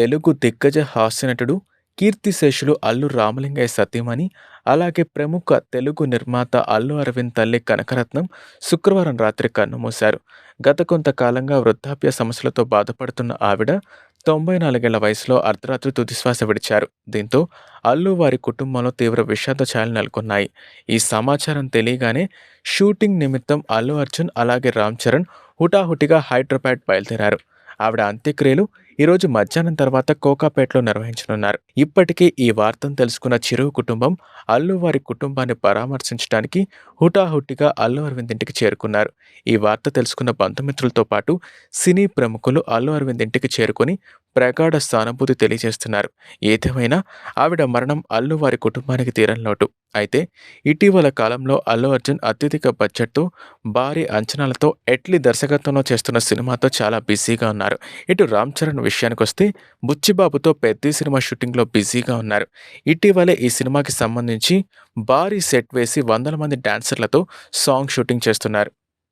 తెలుగు దిగ్గజ హాస్యనటుడు కీర్తిశేషులు అల్లు రామలింగయ్య సతీమణి అలాగే ప్రముఖ తెలుగు నిర్మాత అల్లు అరవింద్ తల్లి కనకరత్నం శుక్రవారం రాత్రి కన్నుమూశారు. గత కొంతకాలంగా వృద్ధాప్య సమస్యలతో బాధపడుతున్న ఆవిడ తొంభై నాలుగేళ్ళ వయసులో అర్ధరాత్రి తుదిశ్వాస విడిచారు. దీంతో అల్లు వారి కుటుంబంలో తీవ్ర విషాద ఛాయలు నెలకొన్నాయి. ఈ సమాచారం తెలియగానే షూటింగ్ నిమిత్తం అల్లు అర్జున్ అలాగే రామ్ చరణ్ హుటాహుటిగా హైదరాబాద్ బయలుదేరారు. ఆవిడ అంత్యక్రియలు ఈరోజు మధ్యాహ్నం తర్వాత కోకాపేటలో నిర్వహించనున్నారు. ఇప్పటికే ఈ వార్తను తెలుసుకున్న చిరు కుటుంబం అల్లు వారి కుటుంబాన్ని పరామర్శించడానికి హుటాహుటిగా అల్లు అరవింద్ ఇంటికి చేరుకున్నారు. ఈ వార్త తెలుసుకున్న బంధుమిత్రులతో పాటు సినీ ప్రముఖులు అల్లు అరవింద్ ఇంటికి చేరుకొని ప్రగాఢ సానుభూతి తెలియజేస్తున్నారు. ఏదేమైనా ఆవిడ మరణం అల్లు వారి కుటుంబానికి తీరం లోటు. అయితే ఇటీవల కాలంలో అల్లు అర్జున్ అత్యధిక బడ్జెట్తో భారీ అంచనాలతో ఎట్లీ దర్శకత్వంలో చేస్తున్న సినిమాతో చాలా బిజీగా ఉన్నారు. ఇటు రామ్ చరణ్ విషయానికి వస్తే బుచ్చిబాబుతో పెద్ద సినిమా షూటింగ్లో బిజీగా ఉన్నారు. ఇటీవలే ఈ సినిమాకి సంబంధించి భారీ సెట్ వేసి వందల మంది డాన్సర్లతో సాంగ్ షూటింగ్ చేస్తున్నారు.